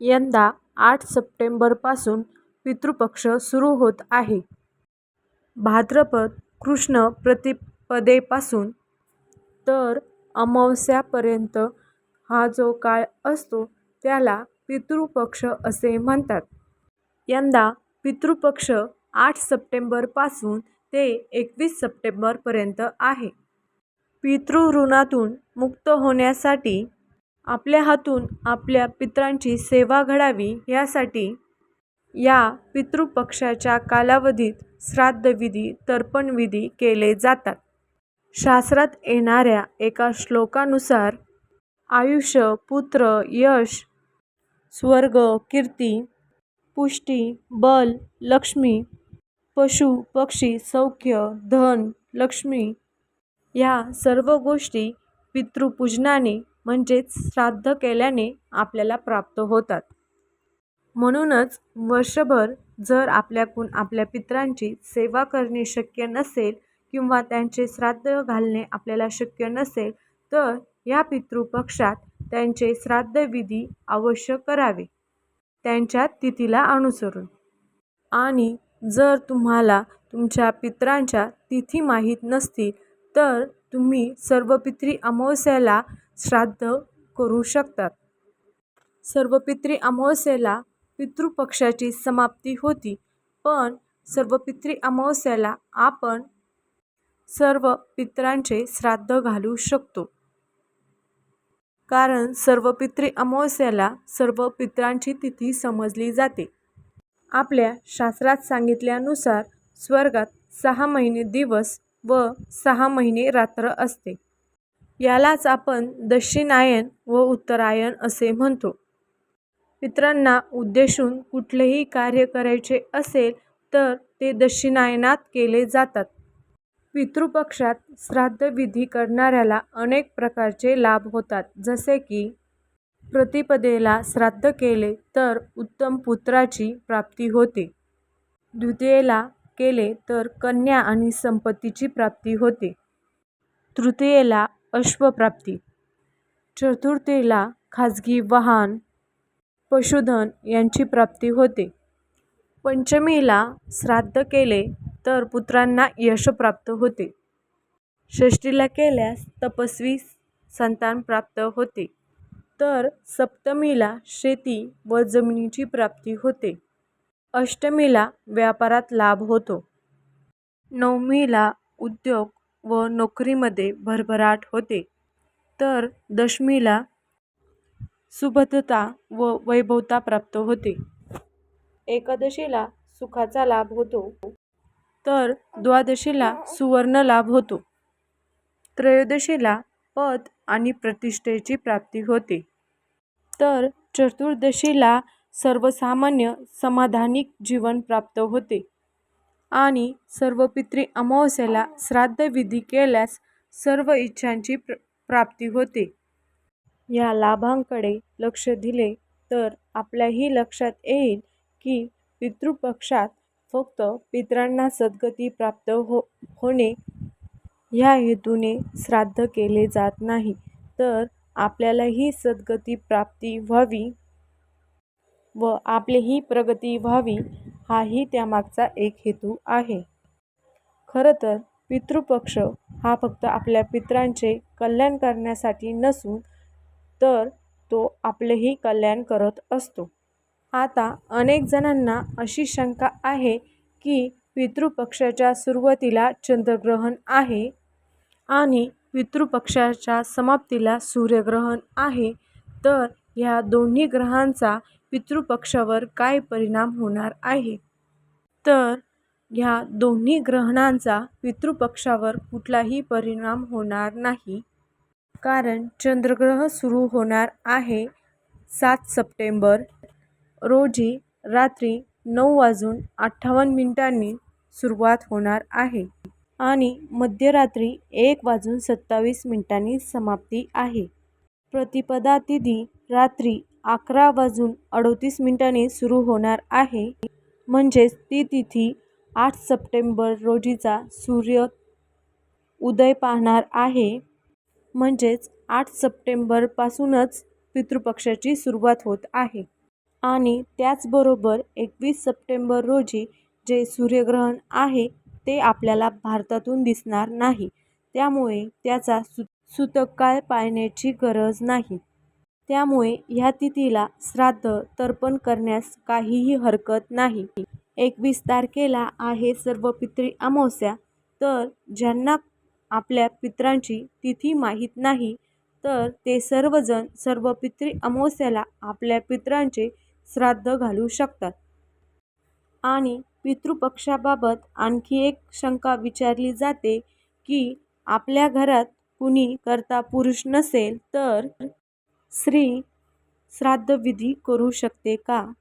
यंदा आठ सप्टेंबरपासून पितृपक्ष सुरू होत आहे. भाद्रपद कृष्ण प्रतिपदेपासून तर अमावस्यापर्यंत हा जो काळ असतो त्याला पितृपक्ष असे म्हणतात. यंदा पितृपक्ष आठ सप्टेंबरपासून ते एकवीस सप्टेंबरपर्यंत आहे. पितृऋणातून मुक्त होण्यासाठी, आपल्या हातून आपल्या पितरांची सेवा घडावी यासाठी या पितृपक्षाच्या कालावधीत श्राद्धविधी, तर्पणविधी केले जातात. शास्त्रात येणाऱ्या एका श्लोकानुसार आयुष्य, पुत्र, यश, स्वर्ग, कीर्ती, पुष्टी, बल, लक्ष्मी, पशु-पक्षी, सौख्य, धन, लक्ष्मी ह्या सर्व गोष्टी पितृपूजनाने म्हणजेच श्राद्ध केल्याने आपल्याला प्राप्त होतात. म्हणूनच वर्षभर जर आपल्याकडून आपल्या पित्रांची सेवा करणे शक्य नसेल किंवा त्यांचे श्राद्ध घालणे आपल्याला शक्य नसेल तर या पितृपक्षात त्यांचे श्राद्धविधी अवश्य करावे, त्यांच्या तिथीला अनुसरून. आणि जर तुम्हाला तुमच्या पितरांच्या तिथी माहीत नसतील तर तुम्ही सर्व पित्री अमावस्याला श्राद्ध करू शकतात. सर्वपित्री अमावस्येला पितृपक्षाची समाप्ती होती पण सर्वपित्री अमावस्येला आपण सर्व पितरांचे श्राद्ध घालू शकतो. कारण सर्वपित्री अमावस्येला सर्व पितरांची तिथी समजली जाते. आपल्या शास्त्रात सांगितल्यानुसार स्वर्गात सहा महिने दिवस व सहा महिने रात्र असते. यालाच आपण दक्षिणायन व उत्तरायण असे म्हणतो. पितरांना उद्देशून कुठलेही कार्य करायचे असेल तर ते दक्षिणायनात केले जातात. पितृपक्षात श्राद्धविधी करणाऱ्याला अनेक प्रकारचे लाभ होतात जसे की प्रतिपदेला श्राद्ध केले तर उत्तम पुत्राची प्राप्ती होते. द्वितीयेला केले तर कन्या आणि संपत्तीची प्राप्ती होते. तृतीयेला अश्वप्राप्ती, चतुर्थीला खाजगी वाहन, पशुधन यांची प्राप्ती होते. पंचमीला श्राद्ध केले तर पुत्रांना यश प्राप्त होते. षष्ठीला केल्यास तपस्वी संतान प्राप्त होते. तर सप्तमीला शेती व जमिनीची प्राप्ती होते. अष्टमीला व्यापारात लाभ होतो. नवमीला उद्योग व नोकरीमध्ये भरभराट होते. तर दशमीला सुबत्ता व वैभवता प्राप्त होते. एकादशीला सुखाचा लाभ होतो. तर द्वादशीला सुवर्ण लाभ होतो. त्रयोदशीला पद आणि प्रतिष्ठेची प्राप्ती होते. तर चतुर्दशीला सर्वसामान्य समाधानिक जीवन प्राप्त होते. आणि सर्व पितृ अमावस्येला श्राद्धविधी केल्यास सर्व इच्छांची प्र प्राप्ती होते. या लाभांकडे लक्ष दिले तर आपल्याही लक्षात येईल की पितृपक्षात फक्त पितरांना सद्गती प्राप्त हो होणे ह्या हेतूने श्राद्ध केले जात नाही तर आपल्यालाही सद्गती प्राप्ती व्हावी व आपलीही प्रगती व्हावी हाही त्यामागचा एक हेतू आहे. खरं तर पितृपक्ष हा फक्त आपल्या पितरांचे कल्याण करण्यासाठी नसून तर तो आपलेही कल्याण करत असतो. आता अनेक जणांना अशी शंका आहे की पितृपक्षाच्या सुरुवातीला चंद्रग्रहण आहे आणि पितृपक्षाच्या समाप्तीला सूर्यग्रहण आहे तर ह्या दोन्ही ग्रहांचा पितृपक्षावर काय परिणाम होणार आहे? तर ह्या दोन्ही ग्रहणांचा पितृपक्षावर कुठलाही परिणाम होणार नाही. कारण चंद्रग्रहण सुरू होणार आहे सात सप्टेंबर रोजी रात्री नऊ वाजून अठ्ठावन्न मिनिटांनी सुरुवात होणार आहे आणि मध्यरात्री एक वाजून सत्तावीस मिनिटांनी समाप्ती आहे. प्रतिपदा तिथी रात्री अकरा वाजून अडोतीस मिनिटांनी सुरू होणार आहे म्हणजेच ती तिथी आठ सप्टेंबर रोजीचा सूर्य उदय पाहणार आहे. म्हणजेच आठ सप्टेंबरपासूनच पितृपक्षाची सुरुवात होत आहे. आणि त्याचबरोबर एकवीस सप्टेंबर रोजी जे सूर्यग्रहण आहे ते आपल्याला भारतातून दिसणार नाही त्यामुळे त्याचा सु सूतक पाळण्याची गरज नाही त्यामुळे ह्या तिथीला श्राद्ध तर्पण करण्यास काहीही हरकत नाही. एकवीस तारखेला आहे सर्व पितृ अमावस्या. तर ज्यांना आपल्या पित्रांची तिथी माहीत नाही तर ते सर्वजण सर्व पितृ अमावस्याला आपल्या पित्रांचे श्राद्ध घालू शकतात. आणि पितृपक्षाबाबत आणखी एक शंका विचारली जाते की आपल्या घरात कुणी करता पुरुष नसेल तर स्त्री श्राद्धविधी करू शकते का?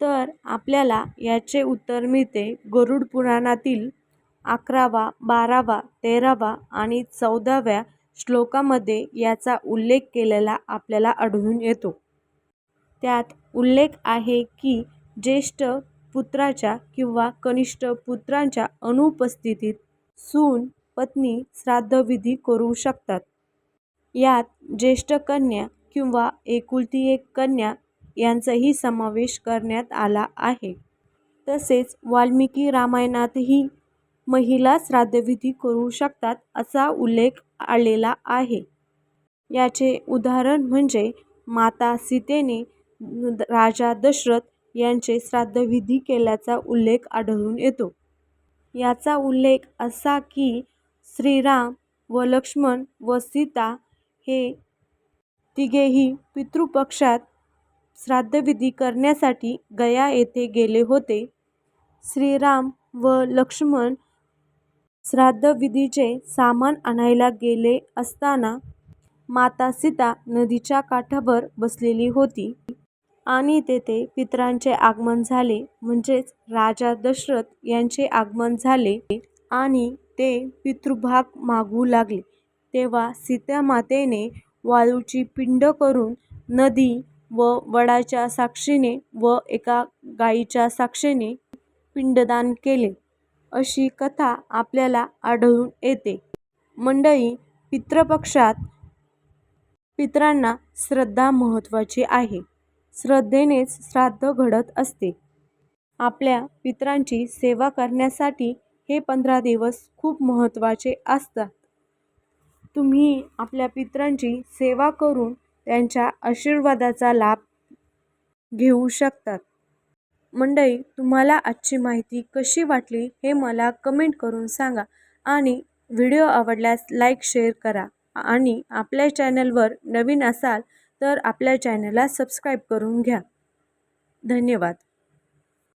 तर आपल्याला याचे उत्तर मिळते. गरुड पुराणातील अकरावा बारावा तेरावा आणि चौदाव्या श्लोकामध्ये याचा उल्लेख केलेला आपल्याला आढळून येतो. त्यात उल्लेख आहे की ज्येष्ठ पुत्राच्या किंवा कनिष्ठ पुत्रांच्या अनुपस्थितीत सून पत्नी श्राद्धविधी करू शकतात. यात ज्येष्ठ कन्या किंवा एकुलती एक कन्या यांचाही समावेश करण्यात आला आहे. तसेच वाल्मिकी रामायणातही महिला श्राद्धविधी करू शकतात असा उल्लेख आलेला आहे. याचे उदाहरण म्हणजे माता सीतेने राजा दशरथ यांचे श्राद्धविधी केल्याचा उल्लेख आढळून येतो. याचा उल्लेख असा की श्रीराम व लक्ष्मण व सीता हे तिघेही पितृपक्षात श्राद्धविधी करण्यासाठी गया येथे गेले होते. श्रीराम व लक्ष्मण श्राद्धविधीचे सामान आणायला गेले असताना माता सीता नदीच्या काठावर बसलेली होती आणि तेथे पितरांचे आगमन झाले. म्हणजेच राजा दशरथ यांचे आगमन झाले आणि ते पितृभाग मागू लागले. तेव्हा सीतामातेने वाळूची पिंड करून नदी व वडाच्या साक्षीने व एका गायीच्या साक्षीने पिंडदान केले. अशी कथा आपल्याला आढळून येते. मंडळी पितृपक्षात पित्रांना श्रद्धा महत्त्वाची आहे. श्रद्धेनेच श्राद्ध घडत असते. आपल्या पितरांची सेवा करण्यासाठी हे पंधरा दिवस खूप महत्त्वाचे असतात. तुम्ही आपल्या पितरांची सेवा करून त्यांच्या आशीर्वादाचा लाभ घेऊ शकतात. मंडळी तुम्हाला आजची माहिती कशी वाटली हे मला कमेंट करून सांगा आणि व्हिडिओ आवडल्यास लाईक शेअर करा. आणि आपल्या चॅनलवर नवीन असाल तर आपल्या चॅनलला सबस्क्राईब करून घ्या. धन्यवाद.